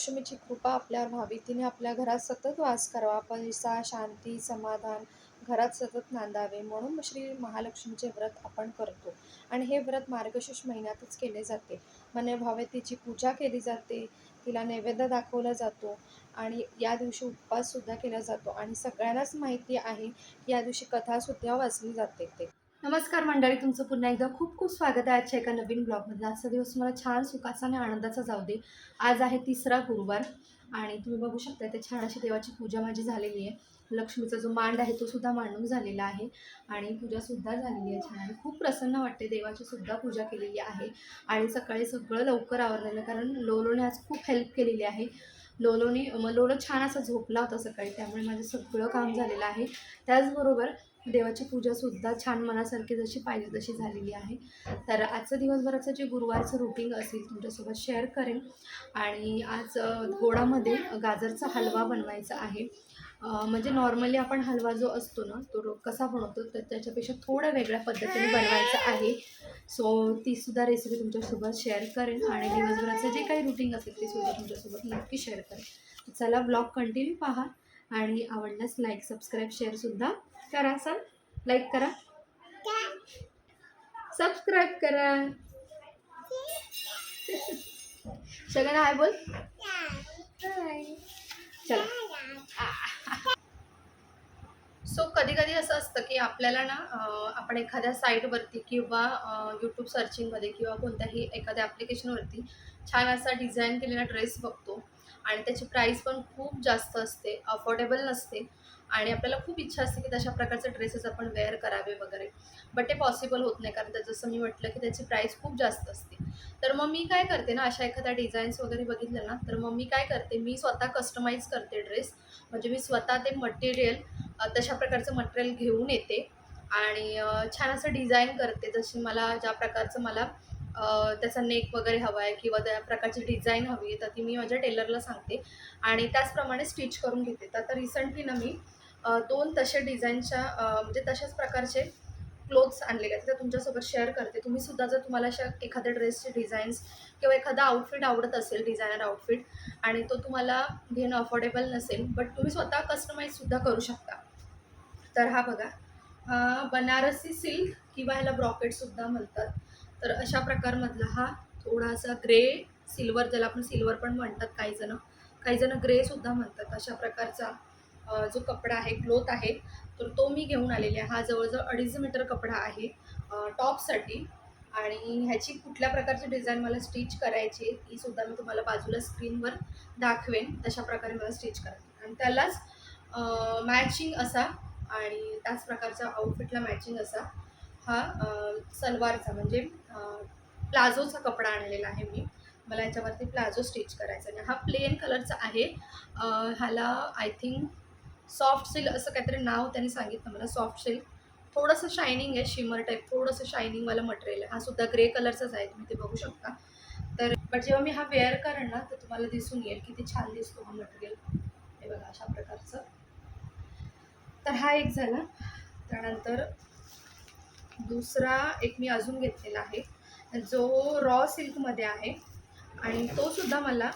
लक्ष्मीची कृपा आपल्यावर व्हावी. तिने आपल्या घरात सतत वास करावा. पैसा शांती समाधान घरात सतत नांदावे. म्हणून श्री महालक्ष्मीचे व्रत आपण करतो. आणि हे व्रत मार्गशीर्ष महिन्यातच केले जाते. मने भावे तिची पूजा केली जाते. तिला नैवेद्य दाखवला जातो. आणि या दिवशी उपवाससुद्धा केला जातो. आणि सगळ्यांनाच माहिती आहे की या दिवशी कथासुद्धा वाचली जाते ते. नमस्कार मंडळी तुमचं पुन्हा एकदा खूप खूप स्वागत आहे आजच्या एका नवीन ब्लॉगमध्ये. आजचा दिवस मला छान सुखाचा आणि आनंदाचा जाऊ दे. आज आहे तिसरा गुरुवार आणि तुम्ही बघू शकता ते छान अशी देवाची पूजा माझी झालेली आहे. लक्ष्मीचा जो मांड आहे तो सुद्धा मांडून झालेला आहे आणि पूजासुद्धा झालेली आहे छान. आणि खूप प्रसन्न वाटते देवाची सुद्धा पूजा केलेली आहे आणि सकाळी सगळं लवकर आवरलेलं कारण लोलोने आज खूप हेल्प केलेली आहे. लोलोने मग लोलो छान असा झोपला होता सकाळी त्यामुळे माझं सगळं काम झालेलं आहे. त्याचबरोबर देवाची पूजासुद्धा छान मनासारखी जशी पाहिजे तशी झालेली आहे. तर आजचं दिवसभराचं जे गुरुवारचं रुटीन असेल तुमच्यासोबत शेअर करेन. आणि आज गोडामध्ये गाजरचा हलवा बनवायचा आहे. म्हणजे नॉर्मली आपण हलवा जो असतो ना तो रो- कसा बनवतो तर त्याच्यापेक्षा थोड्या वेगळ्या पद्धतीने बनवायचा आहे. सो तीसुद्धा रेसिपी तुमच्यासोबत शेअर करेन. आणि दिवसभराचं जे काही रुटीन असेल ते सुद्धा तुमच्यासोबत नक्की शेअर करेन. चला ब्लॉग कंटिन्यू पहा. आणि आवडल्यास लाईक सबस्क्राईब शेअरसुद्धा करा सर. लाईक करा. सबस्क्राईब करा. सगळं हाय बोल. चला. सो कधी कधी असं असतं की आपल्याला ना आपण एखाद्या साईटवरती किंवा यूट्यूब सर्चिंगमध्ये किंवा कोणत्याही एखाद्या ॲप्लिकेशनवरती छान असा डिझाईन केलेला ड्रेस बघतो. आणि त्याची प्राईस पण खूप जास्त असते अफोर्डेबल नसते. आणि आपल्याला खूप इच्छा असते की तशा प्रकारचे ड्रेसेस आपण वेअर करावे वगैरे. बट ते पॉसिबल होत नाही कारण जसं मी म्हटलं की त्याची प्राईस खूप जास्त असते. तर मग मी काय करते ना अशा एखाद्या डिझाईन्स वगैरे बघितलं ना तर मग मी काय करते मी स्वतः कस्टमाइज करते ड्रेस म्हणजे मी स्वतः ते मटेरियल तशा प्रकारचं मटेरियल घेऊन येते. आणि छान असं डिझाईन करते जशी मला ज्या प्रकारचं मला त्याचा नेक वगैरे हवा आहे किंवा त्या प्रकारची डिझाईन हवी आहे तर ती मी माझ्या टेलरला सांगते. आणि त्याचप्रमाणे स्टिच करून घेते. तर आता रिसेंटली ना मी दोन तसे डिझाईनच्या म्हणजे तशाच प्रकारचे क्लोथ्स आणलेले आहेत. तर तुमच्यासोबत शेअर करते. तुम्ही सुद्धा जर तुम्हाला अशा एखाद्या ड्रेसचे डिझाईन्स किंवा एखादा आउटफिट आवडत असेल डिझायनर आउटफिट आणि तो तुम्हाला घेणं अफोर्डेबल नसेल बट तुम्ही स्वतः कस्टमाईजसुद्धा करू शकता. तर हा बघा. हा बनारसी सिल्क किंवा ह्याला ब्रॉकेटसुद्धा म्हणतात. तर अशा प्रकारमधला हा थोडासा ग्रे सिल्वर ज्याला आपण सिल्वर पण म्हणतात काही जण काही जण ग्रेसुद्धा म्हणतात. अशा प्रकारचा जो कपडा आहे क्लोथ आहे तर तो मी घेऊन आलेले आहे. हा जवळजवळ अडीच मीटर कपडा आहे टॉपसाठी. आणि ह्याची कुठल्या प्रकारची डिझाईन मला स्टिच करायची आहे ती सुद्धा मी तुम्हाला बाजूला स्क्रीनवर दाखवेन. तशा प्रकारे मला स्टिच करायची आणि त्यालाच मॅचिंग असा आणि त्याच प्रकारचा आउटफिटला मॅचिंग असा. हा सलवारचा म्हणजे प्लाझोचा कपडा आणलेला आहे मी. मला याच्यावरती प्लाझो स्टिच करायचा आहे. हा प्लेन कलरचा आहे. ह्याला आय थिंक सॉफ्ट सिल्क असं काहीतरी नाव त्यांनी सांगितलं मला सॉफ्ट सिल्क. थोडंसं शायनिंग आहे शिमर टाईप थोडंसं शायनिंगवाला मटेरियल आहे. हा सुद्धा ग्रे कलरचाच आहे तुम्ही ते बघू शकता. तर बट जेव्हा मी हा वेअर करेन ना तर तुम्हाला दिसून येईल किती छान दिसतो हा मटेरियल. हे बघा अशा प्रकारचं. तर हा एक झाला. त्यानंतर दुसरा एक मी अजून घेतलेला आहे. जो रॉ सिल्कमध्ये आहे. आणि तो सुद्धा मला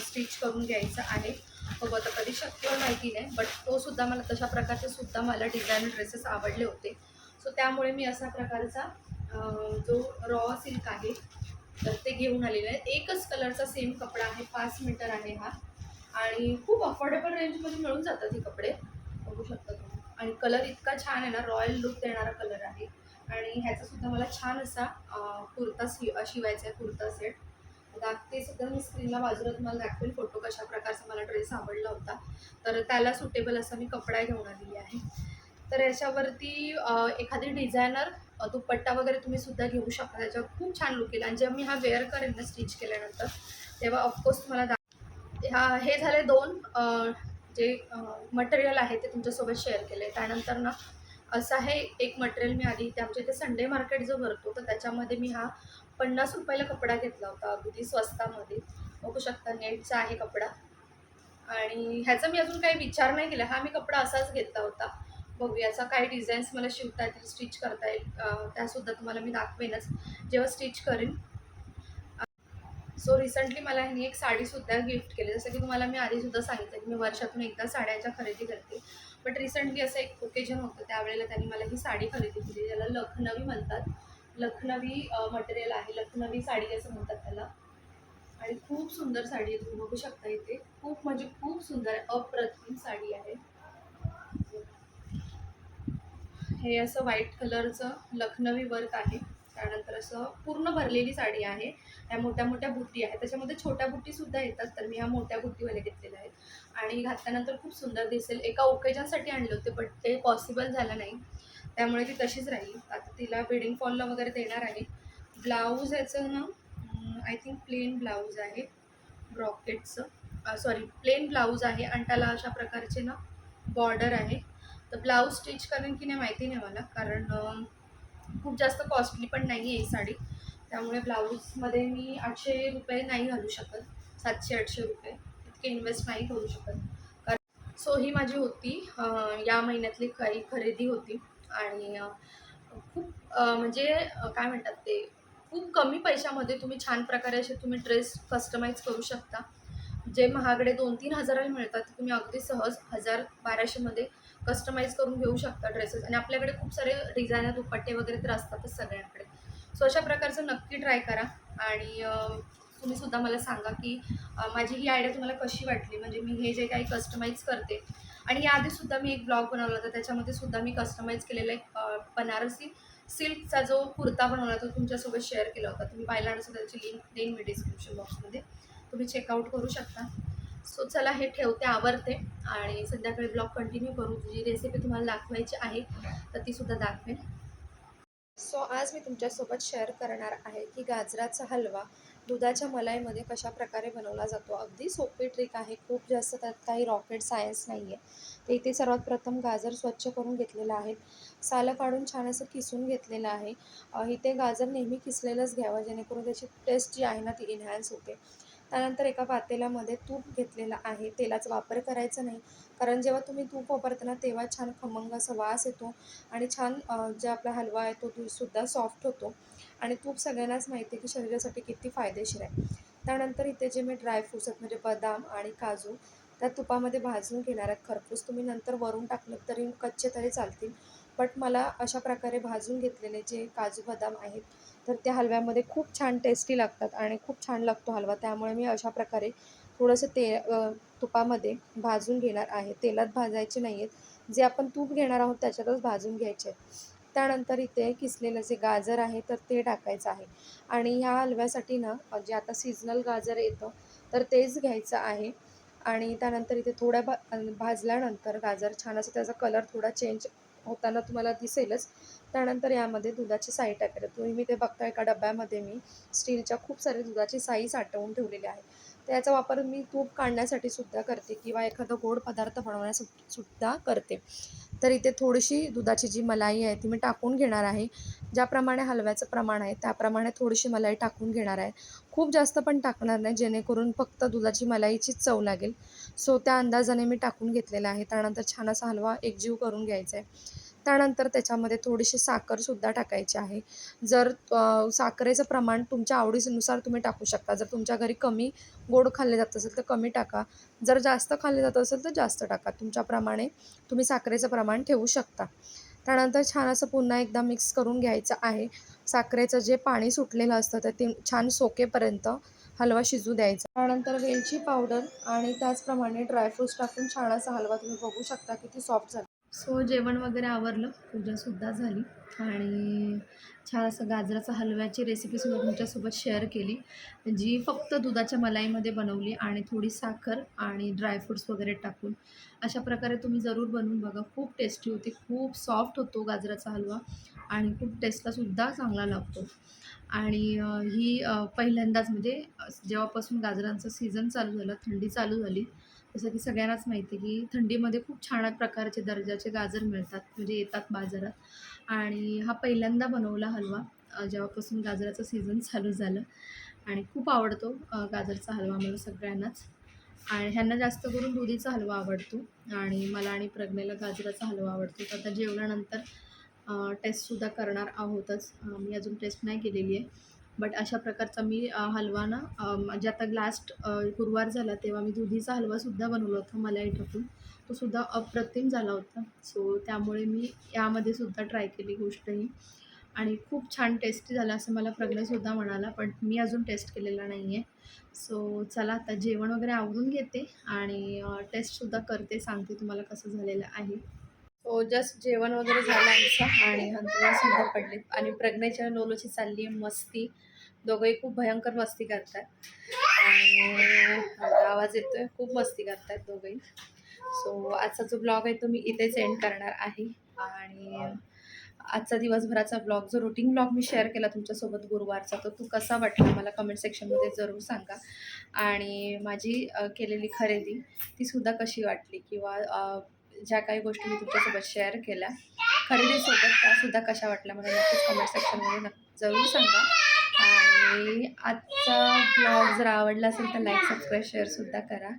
स्टिच करून घ्यायचा आहे. बघू आता कधी शक्य माहिती नाही बट तोसुद्धा मला तशा प्रकारचे सुद्धा मला डिझाईन ड्रेसेस आवडले होते. सो त्यामुळे मी अशा प्रकारचा जो रॉ सिल्क आहे तर ते घेऊन आलेले आहे. एकच कलरचा सेम कपडा आहे पाच मीटर आहे हा. आणि खूप अफोर्डेबल रेंजमध्ये मिळून जातात हे कपडे. बघू शकता तुम्ही. आणि कलर इतका छान आहे ना रॉयल लुक देणारा कलर आहे. आणि ह्याचा सुद्धा मला छान असा कुर्ता शि शिवायचा आहे कुर्ता सेट दाखते सुद्धा मी स्क्रीनला बाजूला तुम्हाला दाखवेल फोटो कशा प्रकारचा मला ड्रेस आवडला होता. तर त्याला सुटेबल असा मी कपडा घेऊन आलेली आहे. तर याच्यावरती एखादी डिझायनर दुपट्टा वगैरे तुम्ही सुद्धा घेऊ शकता. त्याच्यावर खूप छान लुक येईल. आणि जेव्हा मी हा वेअर करेन ना स्टिच केल्यानंतर तेव्हा ऑफकोर्स तुम्हाला दा हा हे झाले दोन जे मटेरियल आहे ते तुमच्यासोबत शेअर केले त्यानंतर ना असं आहे एक मटेरियल मी आधी आमच्या इथे संडे मार्केट जो भरतो तर त्याच्यामध्ये मी हा पन्नास रुपयाला कपडा घेतला होता अगदी स्वस्तामध्ये. बघू शकता नेटचा आहे कपडा. आणि ह्याचा मी अजून काही विचार नाही केला. हा मी कपडा असाच घेतला होता. बघू याचा काही डिझाईन्स मला शिवता येतील स्टिच करता येईल. त्यासुद्धा तुम्हाला मी दाखवेनच. जेव्हा स्टिच करेन. सो रिसेंटली मला ह्यांनी एक साडीसुद्धा गिफ्ट केली. जसं की तुम्हाला मी आधीसुद्धा सांगितलं की मी वर्षातून एकदा साड्याच्या खरेदी करते. बट रिसेंटली असं एक ओकेजन होतं त्यावेळेला त्यांनी मला ही साडी खरेदी केली ज्याला लखनवी म्हणतात. लखनवी मटेरियल आहे लखनवी साडी असं म्हणतात त्याला. आणि खूप सुंदर साडी आहे तुम्ही बघू शकता इथे. खूप म्हणजे खूप सुंदर अप्रतिम साडी आहे. हे असं व्हाईट कलरचं लखनवी वर्क आहे. त्यानंतर असं पूर्ण भरलेली साडी आहे. ह्या मोठ्या मोठ्या बुट्टी आहेत. त्याच्यामध्ये छोट्या बुट्टीसुद्धा येतात तर मी ह्या मोठ्या बुट्टीवाले घेतलेल्या आहेत. आणि घातल्यानंतर खूप सुंदर दिसेल. एका ओकेजनसाठी आणले होते बट ते पॉसिबल झालं नाही. त्यामुळे ती तशीच राहील. आता तिला बिडिंग फॉलला वगैरे देणार आहे. ब्लाऊज याचं ना आय थिंक प्लेन ब्लाऊज आहे. ब्रॉकेटचं सॉरी प्लेन ब्लाऊज आहे आणि त्याला अशा प्रकारचे ना बॉर्डर आहे. तर ब्लाऊज स्टिच करेन की नाही माहिती नाही मला. कारण खूप जास्त कॉस्टली पण नाही आहे ही साडी. त्यामुळे ब्लाऊजमध्ये मी आठशे रुपये नाही घालू शकत. सातशे आठशे रुपये. इतके इन्व्हेस्ट नाही करू शकत. कारण सो ही माझी होती. या महिन्यातली काही खरेदी होती. आणि खूप म्हणजे काय म्हणतात ते खूप कमी पैशामध्ये तुम्ही छान प्रकारे असे तुम्ही ड्रेस कस्टमाइज करू शकता. जे महागडे दोन तीन हजाराला मिळतात तुम्ही अगदी सहज हजार बाराशेमध्ये कस्टमाइज करून घेऊ शकता ड्रेसेस आणि आपल्याकडे खूप सारे डिझायनर दुपट्टे वगैरे तर असतातच सगळ्यांकडे. सो अशा प्रकारचं नक्की ट्राय करा. आणि तुम्ही सुद्धा मला सांगा की माझी ही आयडिया तुम्हाला कशी वाटली? म्हणजे मी हे जे काही कस्टमाइज करते. आणि याआधीसुद्धा मी एक ब्लॉग बनवला होता. त्याच्यामध्ये सुद्धा मी कस्टमाइज केलेला एक बनारसी सिल्कचा जो कुर्ता बनवला तो तुमच्यासोबत शेअर केला होता. तुम्ही पाहिला नसेल त्याची लिंक देईन मी डिस्क्रिप्शन बॉक्समध्ये तुम्ही चेकआउट करू शकता. सो चला हे ठेवते आवडते आणि संध्याकाळी ब्लॉग कंटिन्यू करू. जी रेसिपी तुम्हाला दाखवायची आहे तर तीसुद्धा दाखवेन. सो आज मी तुमच्यासोबत शेअर करणार आहे की गाजराचा हलवा दुधाच्या मलाईमध्ये कशा प्रकारे बनवला जातो. अगदी सोपी ट्रिक आहे. खूप जास्त त्यात काही रॉकेट सायन्स नाही आहे तर इथे सर्वात प्रथम गाजर स्वच्छ करून घेतलेलं आहे. सालं काढून छान असं किसून घेतलेलं आहे. इथे गाजर नेहमी किसलेलंच घ्यावं जेणेकरून त्याची टेस्ट जी आहे ना ती इन्हॅन्स होते. त्यानंतर एका पातेल्यामध्ये तूप घेतलेलं आहे. तेलाचा वापर करायचा नाही. कारण जेव्हा तुम्ही तूप वापरता तेव्हा छान खमंग असा वास येतो आणि छान जे आपला हलवा आहे तो तो सुद्धा सॉफ्ट होतो. आणि तूप सगळ्यांनाच माहिती आहे की शरीरासाठी किती फायदेशीर आहे. त्यानंतर इथे जे मी ड्रायफ्रूट्स आहेत म्हणजे बदाम आणि काजू त्या तुपामध्ये भाजून घेणार आहेत खरपूस. तुम्ही नंतर वरून टाकलं तरी कच्चे तरी चालतील. बट मला अशा प्रकारे भाजून घेतलेले जे काजू बदाम आहेत तर त्या हलव्यामध्ये खूप छान टेस्टी लागतात आणि खूप छान लागतो हलवा. त्यामुळे मी अशा प्रकारे थोडंसं ते तुपामध्ये भाजून घेणार आहे. तेलात भाजायचे नाही आहेत जे आपण तूप घेणार आहोत त्याच्यातच भाजून घ्यायचे आहेत. त्यानंतर इथे किसलेलं जे गाजर आहे तर ते टाकायचं आहे. आणि ह्या हलव्यासाठी ना जे आता सीजनल गाजर येतं तर तेच घ्यायचं आहे. आणि त्यानंतर इथे थोड्या भा भाजल्यानंतर गाजर छान असं त्याचा कलर थोडा चेंज होताना तुम्हाला दिसेलच. त्यानंतर यामध्ये दुधाची साई टाकायला तुम्ही मी ते बघता एका डब्यामध्ये मी स्टीलच्या खूप सारे दुधाची साई साठवून ठेवलेली आहे तर याचा वापर मी तूप काढण्यासाठी सुद्धा करते किंवा एखादा गोड पदार्थ बनवण्यासाठी सुद्धा करते. तर इथे थोडीशी दुधाची जी मलाई आहे ती मी टाकून घेणार आहे. ज्याप्रमाणे हलव्याचं प्रमाण आहे त्याप्रमाणे थोडीशी मलाई टाकून घेणार आहे. खूप जास्त पण टाकणार नाही जेणेकरून फक्त दुधाची मलाईचीच चव लागेल. सो त्या अंदाजाने मी टाकून घेतलेला आहे. त्यानंतर छान असा हलवा एकजीव करून घ्यायचा आहे. त्यानंतर त्याच्यामध्ये थोडीशी साखरसुद्धा टाकायची आहे. जर साखरेचं प्रमाण तुमच्या आवडीनुसार तुम्ही टाकू शकता. जर तुमच्या घरी कमी गोड खाल्ले जात असेल तर कमी टाका. जर जास्त खाल्ले जात असेल तर जास्त टाका. तुमच्याप्रमाणे तुम्ही साखरेचं प्रमाण ठेवू शकता. त्यानंतर छान असं पुन्हा एकदा मिक्स करून घ्यायचं आहे. साखरेचं जे पाणी सुटलेलं असतं ते ते छान सोकेपर्यंत हलवा शिजू द्यायचा. त्यानंतर वेलची पावडर आणि त्याचप्रमाणे ड्रायफ्रूट्स टाकून छान असा हलवा तुम्ही बघू शकता किती सॉफ्ट झाला. सो जेवण वगैरे आवरलं पूजासुद्धा झाली आणि छान असं गाजराचा हलव्याची रेसिपीसुद्धा तुमच्यासोबत शेअर केली. जी फक्त दुधाच्या मलाईमध्ये बनवली आणि थोडी साखर आणि ड्रायफ्रूट्स वगैरे टाकून अशा प्रकारे तुम्ही जरूर बनवून बघा. खूप टेस्टी होते खूप सॉफ्ट होतो गाजराचा हलवा आणि खूप टेस्टलासुद्धा चांगला लागतो. आणि ही पहिल्यांदाच म्हणजे जेव्हापासून गाजरांचं सीझन चालू झालं थंडी चालू झाली जसं की सगळ्यांनाच माहिती आहे की थंडीमध्ये खूप छान प्रकारचे दर्जाचे गाजर मिळतात म्हणजे येतात बाजारात. आणि हा पहिल्यांदा बनवला हलवा जेव्हापासून गाजराचं सीझन चालू झालं. आणि खूप आवडतो गाजरचा हलवा मला सगळ्यांनाच. आणि ह्यांना जास्त करून दुधीचा हलवा आवडतो. आणि मला आणि प्रज्ञेला गाजराचा हलवा आवडतो. तर आता जेवल्यानंतर टेस्टसुद्धा करणार आहोतच. मी अजून टेस्ट नाही केलेली आहे. बट अशा प्रकारचा मी हलवा ना म्हणजे आता लास्ट गुरुवार झाला तेव्हा मी दुधीचा हलवासुद्धा बनवला होता मलाई टाकून तो सुद्धा अप्रतिम झाला होता. सो त्यामुळे मी यामध्ये सुद्धा ट्राय केली गोष्ट ही आणि खूप छान टेस्टी झाला असं मला प्रज्ञासुद्धा म्हणाला पण मी अजून टेस्ट केलेला नाही आहे सो चला आता जेवण वगैरे आवरून घेते आणि टेस्टसुद्धा करते सांगते तुम्हाला कसं झालेलं आहे. सो जस्ट जेवण वगैरे झालं आमचं आणि हंतरासुद्धा पडले. आणि प्रज्ञेच्या लोलोची चालली आहे मस्ती. दोघंही खूप भयंकर मस्ती करतात. आणि आता आवाज येतोय खूप मस्ती करतात दोघंही. सो आजचा जो ब्लॉग आहे तो मी इथेच एंड करणार आहे. आणि आजचा दिवसभराचा ब्लॉग जो रुटीन ब्लॉग मी शेअर केला तुमच्यासोबत गुरुवारचा तो तू कसा वाटला मला कमेंट सेक्शनमध्ये जरूर सांगा. आणि माझी केलेली खरेदी तीसुद्धा कशी वाटली? किंवा ज्या काही गोष्टी मी तुमच्यासोबत शेअर केल्या खरेदीसोबत त्यासुद्धा कशा वाटल्या मला नक्कीच कमेंट सेक्शनमध्ये नक्की जरूर सांगा. आणि आजचा ब्लॉग जर आवडला असेल तर लाईक सबस्क्राईब शेअरसुद्धा करा.